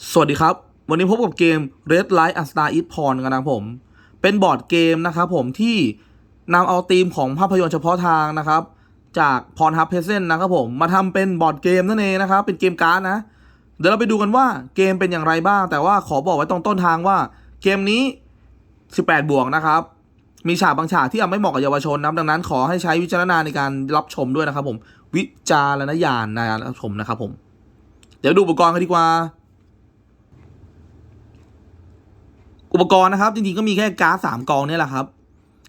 สวัสดีครับ วันนี้พบกับเกม Red Light and Star Eat Porn กันนะผม เป็นบอร์ดเกมนะครับผมที่นำเอาธีมของภาพยนตร์เฉพาะทางนะครับ จาก Pornhub Present นะครับผม มาทำเป็นบอร์ดเกมนั่นเองนะครับ เป็นเกมการ์ดนะ เดี๋ยวเราไปดูกันว่าเกมเป็นอย่างไรบ้าง แต่ว่าขอบอกไว้ตรงต้นทางว่าเกมนี้ 18 บวกนะครับ มีฉากบางฉากที่อาจไม่เหมาะกับเยาวชนนะดังนั้นขอให้ใช้วิจารณญาณในการรับชมด้วยนะครับผม วิจารณญาณในการรับชมนะครับผม เดี๋ยวดูอุปกรณ์กันดีกว่า อุปกรณ์นะครับ จริงๆก็มีแค่การ์ดสามกองนี่แหละครับ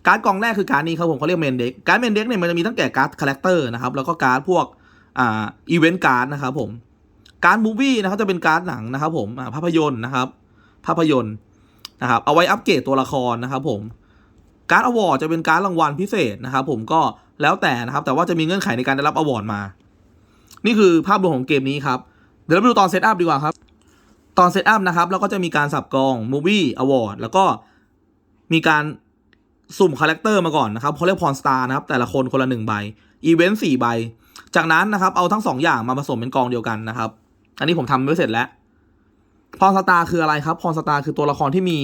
การ์ดกองแรกคือการ์ดนี้ครับผมเขาเรียกเมนเด็กการ์ดเมนเด็กเนี่ยมันจะมีตั้งแต่การ์ดคาแรคเตอร์นะครับแล้วก็การ์ดพวกอ่าอีเวนต์การ์ดนะครับผมการ์ดมูวี่นะครับจะเป็นการ์ดหนังนะครับผมภาพยนตร์นะครับ ภาพยนตร์นะครับเอาไว้อัปเกรดตัวละครนะครับผมการ์ดอวอร์ดจะเป็นการ์ดรางวัลพิเศษนะครับผมก็แล้วแต่นะครับ แต่ว่าจะมีเงื่อนไขในการได้รับอวอร์ดมา นี่คือภาพรวมของเกมนี้ครับ เดี๋ยวเราไปดูตอนเซตอัพดีกว่าครับ ตอนเซตอัพนะครับเราก็จะมีการสับกอง Movie Award แล้วก็มีการสุ่มคาแรคเตอร์มาก่อนนะครับเขาเรียกพรสตาร์นะครับแต่ละคนคนละหนึ่งใบอีเวนต์สี่ใบ จากนั้นนะครับเอาทั้งสองอย่างมาผสมเป็นกองเดียวกันนะครับ อันนี้ผมทำไว้เสร็จแล้วพรสตาร์คืออะไรครับพรสตาร์คือตัวละครที่มี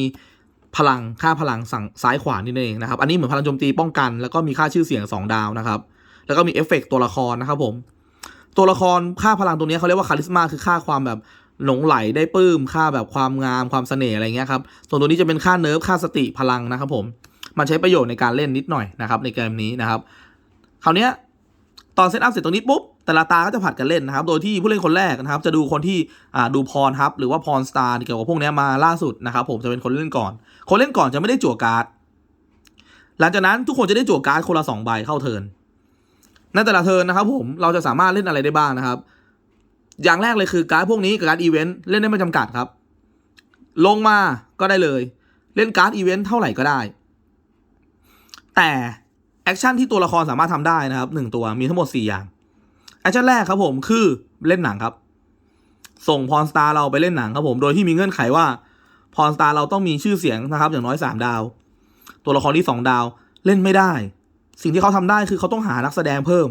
พลังค่าพลังสั่งซ้ายขวานี่เองนะครับ อันนี้เหมือนพลังโจมตีป้องกัน แล้วก็มีค่าชื่อเสียง 2 ดาวนะครับ แล้วก็มีเอฟเฟกต์ตัวละครนะครับผม ตัวละครค่าพลังตัวนี้เขาเรียกว่าคาลิสมาคือค่าความแบบ หลงไหลได้ปลื้มค่าแบบความงามความเสน่ห์อะไรเงี้ยครับส่วนตัวนี้จะเป็นค่าเนิร์ฟค่าสติพลังนะครับผมมันใช้ประโยชน์ในการเล่นนิดหน่อยนะครับในเกมนี้นะครับคราวนี้ตอนเซตอัพเสร็จตรงนี้ปุ๊บแต่ละตาก็จะผัดกันเล่นนะครับ โดยที่ผู้เล่นคนแรกนะครับ จะดูคนที่ดูพรครับหรือว่าพรสตาร์เกี่ยวกับพวกนี้มาล่าสุดนะครับ ผมจะเป็นคนเล่นก่อน คนเล่นก่อนจะไม่ได้จั่วการ์ดหลังจากนั้นทุกคนจะได้จั่วการ์ดคนละสองใบเข้าเทิร์นในแต่ละเทิร์นนะครับ ผมเราจะสามารถเล่นอะไรได้บ้างนะครับ อย่างแรกเลยคือการ์ดพวกนี้กับการ์ดอีเวนต์เล่นได้ไม่จำกัดครับ ลงมาก็ได้เลย เล่นการ์ดอีเวนต์เท่าไหร่ก็ได้ แต่แอคชั่นที่ตัวละครสามารถทำได้นะครับหนึ่งตัวมีทั้งหมด4อย่างแอคชั่นแรกครับผมคือเล่นหนังครับ ส่งพรสตาร์เราไปเล่นหนังครับผมโดยที่มีเงื่อนไขว่าพรสตาร์เราต้องมีชื่อเสียงนะครับ อย่างน้อย3ดาว ตัวละครที่2ดาวเล่นไม่ได้ สิ่งที่เขาทำได้คือเขาต้องหานักแสดงเพิ่ม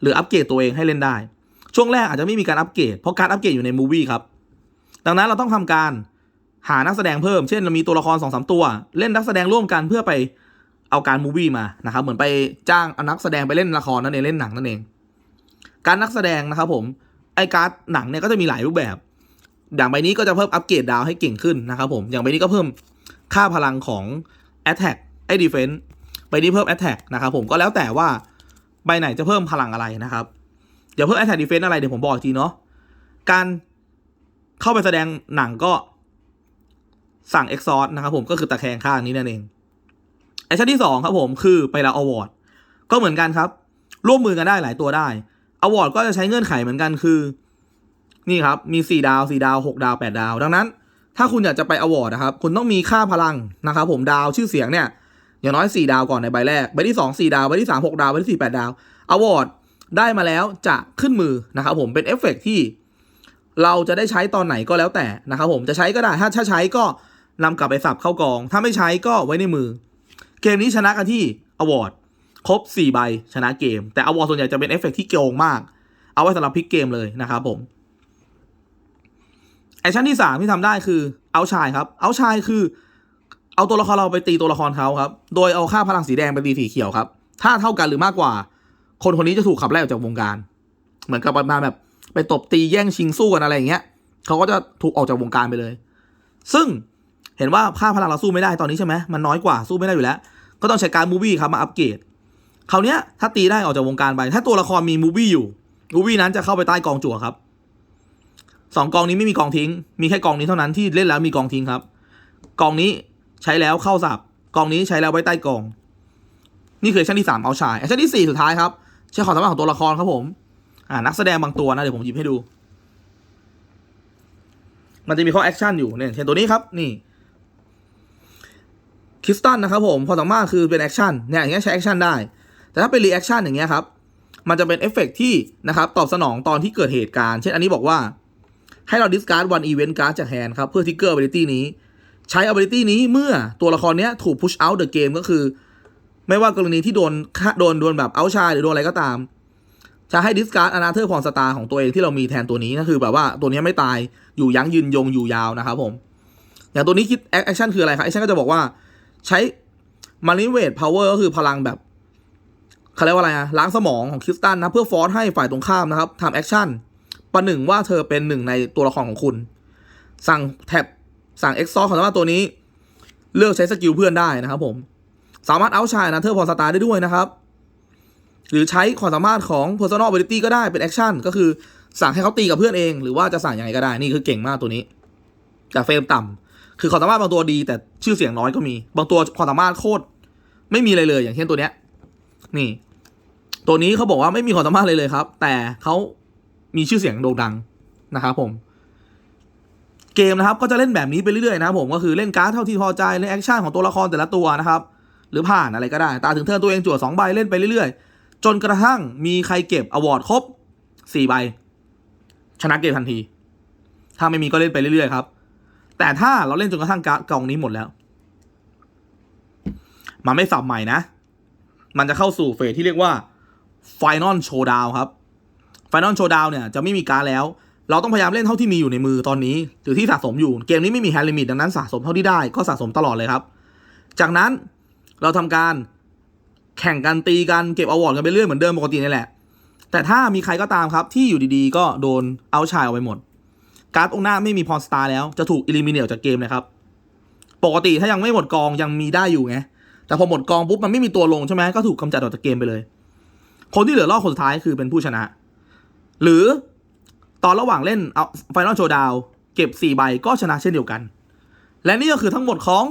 หรืออัปเกรดตัวเองให้เล่นได้ ช่วงแรกอาจจะไม่มีการอัปเกรดเพราะการอัปเกรดอยู่ในมูวี่ครับดังนั้นเราต้องทำการหานักแสดงเพิ่ม เช่นเรามีตัวละครสองสามตัว เล่นนักแสดงร่วมกันเพื่อไปเอาการมูวี่มานะครับ เหมือนไปจ้างเอานักแสดงไปเล่นละครนั่นเองเล่นหนังนั่นเอง การนักแสดงนะครับผมไอการ์ดหนังเนี่ยก็จะมีหลายรูปแบบ อย่างใบนี้ก็จะเพิ่มอัปเกรดดาวให้เก่งขึ้นนะครับผมอย่างใบนี้ก็เพิ่มค่าพลังของ Attack ไอ้ Defense ใบนี้เพิ่ม Attack นะครับผมก็แล้วแต่ว่าใบไหนจะเพิ่มพลังอะไรนะครับ เดี๋ยวเพิ่ม Attack Defense อะไรเดี๋ยวผมบอกอีกทีเนาะการเข้าไปแสดงหนังก็สั่ง Exhaust นะครับผมก็คือตะแคงข้างนี้นั่นเองแอคชั่นที่สองครับผมคือไปรับอวอร์ดก็เหมือนกันครับ ร่วมมือกันได้หลายตัวได้อวอร์ดก็จะใช้เงื่อนไขเหมือนกันคือ นี่ครับมี 4 ดาว 4 ดาว 6 ดาว 8 ดาว ดังนั้น ถ้าคุณอยากจะไปอวอร์ดนะครับ คุณต้องมีค่าพลังนะครับผมดาวชื่อเสียงเนี่ยอย่างน้อย 4 ดาวก่อนในใบแรกใบที่ 2 4 ดาวใบที่ 3 6 ดาวใบที่ 4 8 ดาวอวอร์ด ได้มาแล้วจะขึ้นมือนะครับผมเป็นเอฟเฟกต์ที่เราจะได้ใช้ตอนไหนก็แล้วแต่นะครับผมจะใช้ก็ได้ถ้าถ้าใช้ก็นำกลับไปสับเข้ากอง ถ้าไม่ใช้ก็ไว้ในมือ เกมนี้ชนะกันที่อวอร์ดครบ 4 ใบชนะเกม แต่อวอร์ดส่วนใหญ่จะเป็นเอฟเฟกต์ที่โกงมาก เอาไว้สำหรับพลิกเกมเลยนะครับผมแอคชั่นที่สามที่ทำได้คือเอาชายครับ เอาชายคือ เอาตัวละครเราไปตีตัวละครเขาครับ โดยเอาค่าพลังสีแดงไปตีสีเขียวครับ ถ้าเท่ากันหรือมากกว่า คนคนนี้จะถูกขับไล่ออกจากวงการ เหมือนกับปมาแบบ ไปตบตีแย่งชิงสู้กันอะไรอย่างเงี้ยเขาก็จะถูกออกจากวงการไปเลย ซึ่งเห็นว่าค่าพลังเราสู้ไม่ได้ตอนนี้ใช่ไหมมันน้อยกว่าสู้ไม่ได้อยู่แล้ว ก็ต้องใช้การมูวี่ครับมาอัปเกรดคราวเนี้ยถ้าตีได้ออกจากวงการไป ถ้าตัวละครมีมูวี่อยู่มูวี่นั้นจะเข้าไปใต้กองจั่วครับสองกองนี้ไม่มีกองทิ้ง มีแค่กองนี้เท่านั้นที่เล่นแล้วมีกองทิ้งครับ กองนี้ใช้แล้วเข้าสับกองนี้ใช้แล้วไว้ใต้กอง นี่คือชั้นที่สามเอาชายชั้นที่สี่สุดท้ายครับ ใช้ความสามารถของตัวละครครับผมอ่านักแสดงบางตัวนะเดี๋ยวผมหยิบให้ดู มันจะมีข้อแอคชั่นอยู่เนี่ยเช่นตัวนี้ครับนี่คริสตันนะครับผมพอสามารถคือเป็นแอคชั่นเนี่ยอย่างเงี้ยใช้แอคชั่นได้ แต่ถ้าเป็นรีแอคชั่นอย่างเงี้ยครับมันจะเป็นเอฟเฟกที่นะครับตอบสนองตอนที่เกิดเหตุการณ์เช่นอันนี้บอกว่าให้เราดิสการ์ดวันอีเวนต์การ์ดจากแฮนด์ครับเพื่อทิกเกอร์ ability นี้ ใช้ ability นี้เมื่อตัวละครเนี้ยถูก push out the game ก็คือ ไม่ว่ากรณีที่โดนโดนโดนแบบเอาชายหรือโดนอะไรก็ตาม จะให้ดิสการ์ดอนาเธอร์พรสตาร์ของตัวเองที่เรามีแทนตัวนี้ก็คือแบบว่าตัวนี้ไม่ตายอยู่ยั้งยืนยงอยู่ยาวนะครับผม อย่างตัวนี้คิดแอคชั่นคืออะไรครับแอคชั่นก็จะบอกว่าใช้มาริเวทพาวเวอร์ก็คือพลังแบบเขาเรียกว่าอะไรอะล้างสมองของคริสตันนะเพื่อฟอร์สให้ฝ่ายตรงข้ามนะครับทำแอคชั่นประหนึ่งว่าเธอเป็นหนึ่งในตัวละครของคุณ สั่งแท็บสั่งเอ็กซอของสามารถตัวนี้ เลือกใช้สกิลเพื่อนได้นะครับผม สามารถเอาชายนะเธอพอสตาร์ได้ด้วยนะครับ หรือใช้ความสามารถของ personal ability ก็ได้เป็นแอคชั่นก็คือสั่งให้เขาตีกับเพื่อนเอง หรือว่าจะสั่งยังไงก็ได้นี่คือเก่งมากตัวนี้ แต่เฟรมต่ำคือความสามารถบางตัวดี แต่ชื่อเสียงน้อยก็มี บางตัวความสามารถโคตรไม่มีอะไรเลย อย่างเช่นตัวเนี้ย นี่ ตัวนี้เขาบอกว่าไม่มีความสามารถเลยเลยครับ แต่เขามีชื่อเสียงโด่งดังนะครับผมเกมนะครับก็จะเล่นแบบนี้ไปเรื่อยๆนะครับผมก็คือเล่นการ์ดเท่าที่พอใจเล่นแอคชั่นของตัวละครแต่ละตัวนะครับ หรือผ่านอะไรก็ได้ ตาถึงเทิร์นตัวเองจั่วสองใบเล่นไปเรื่อยๆ จนกระทั่งมีใครเก็บอวอร์ดครบสี่ใบ ชนะเกมทันที ถ้าไม่มีก็เล่นไปเรื่อยๆครับ แต่ถ้าเราเล่นจนกระทั่งการ์ดกองนี้หมดแล้ว มันไม่สับใหม่นะ มันจะเข้าสู่เฟสที่เรียกว่า Final Showdown ครับ Final Showdown เนี่ยจะไม่มีการดแล้ว เราต้องพยายามเล่นเท่าที่มีอยู่ในมือตอนนี้หรือที่สะสมอยู่ เกมนี้ไม่มีแฮนด์ลิมิตดังนั้นสะสมเท่าที่ได้ก็สะสมตลอดเลยครับ จากนั้น เราทำการแข่งกันตีกันเก็บอวอร์ดกันไปเรื่อยเหมือนเดิมปกตินี่แหละ แต่ถ้ามีใครก็ตามครับที่อยู่ดีๆ ก็โดนเอาชายออกไปหมด การ์ดองหน้าไม่มีพรสตาร์แล้วจะถูกอิลิมิเนตจากเกมเลยครับ ปกติถ้ายังไม่หมดกองยังมีได้อยู่ไง แต่พอหมดกองปุ๊บมันไม่มีตัวลงใช่ไหมก็ถูกกำจัดออกจากเกมไปเลย คนที่เหลือรอบคนสุดท้ายคือเป็นผู้ชนะ หรือตอนระหว่างเล่นเอาไฟนอลโชว์ดาวเก็บ4ใบก็ชนะเช่นเดียวกัน และนี่ก็คือทั้งหมดของ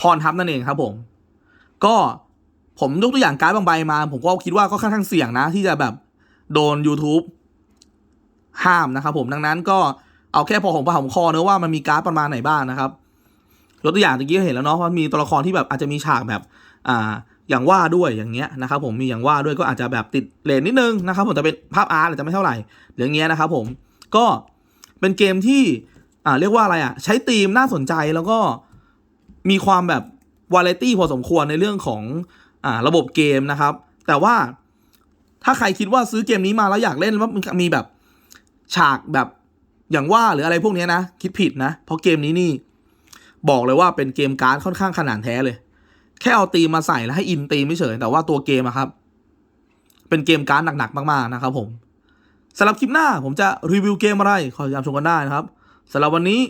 พรทัพนั่นเองครับผม ก็ผมยกตัวอย่างการ์ดบางใบมา ผมก็คิดว่าก็ค่อนข้างเสี่ยงนะ ที่จะแบบโดน YouTube ห้ามนะครับผมดังนั้นก็เอาแค่พอของปากของคอเนอะว่ามันมีการ์ดประมาณไหนบ้างนะครับยกตัวอย่างตะกี้ก็เห็นแล้วเนาะว่ามีตัวละครที่แบบอาจจะมีฉากแบบอ่าอย่างว่าด้วยอย่างเงี้ยนะครับผมมีอย่างว่าด้วยก็อาจจะแบบติดเลนนิดนึงนะครับผมแต่เป็นภาพอาร์ตอาจจะไม่เท่าไหร่หรือย่างเงี้ยนะครับผมก็เป็นเกมที่อ่าเรียกว่าอะไรอะใช้ธีมน่าสนใจแล้วก็ มีความแบบวาไรตี้พอสมควรในเรื่องของอ่าระบบเกมนะครับ แต่ว่าถ้าใครคิดว่าซื้อเกมนี้มาแล้วอยากเล่นว่ามันมีแบบฉากแบบอย่างว่าหรืออะไรพวกนี้นะ คิดผิดนะ เพราะเกมนี้นี่ บอกเลยว่าเป็นเกมการ์ดค่อนข้างขนาดแท้เลย แค่เอาตีมมาใส่แล้วให้อินตีมไม่เฉย แต่ว่าตัวเกมอะครับ เป็นเกมการ์ดหนักๆมากๆนะครับผมสำหรับคลิปหน้าผมจะรีวิวเกมอะไร ขอติดตามชมกันได้นะครับสำหรับวันนี้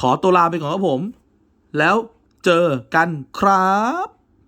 ขอตัวลาไปก่อนครับผม แล้วเจอกันครับ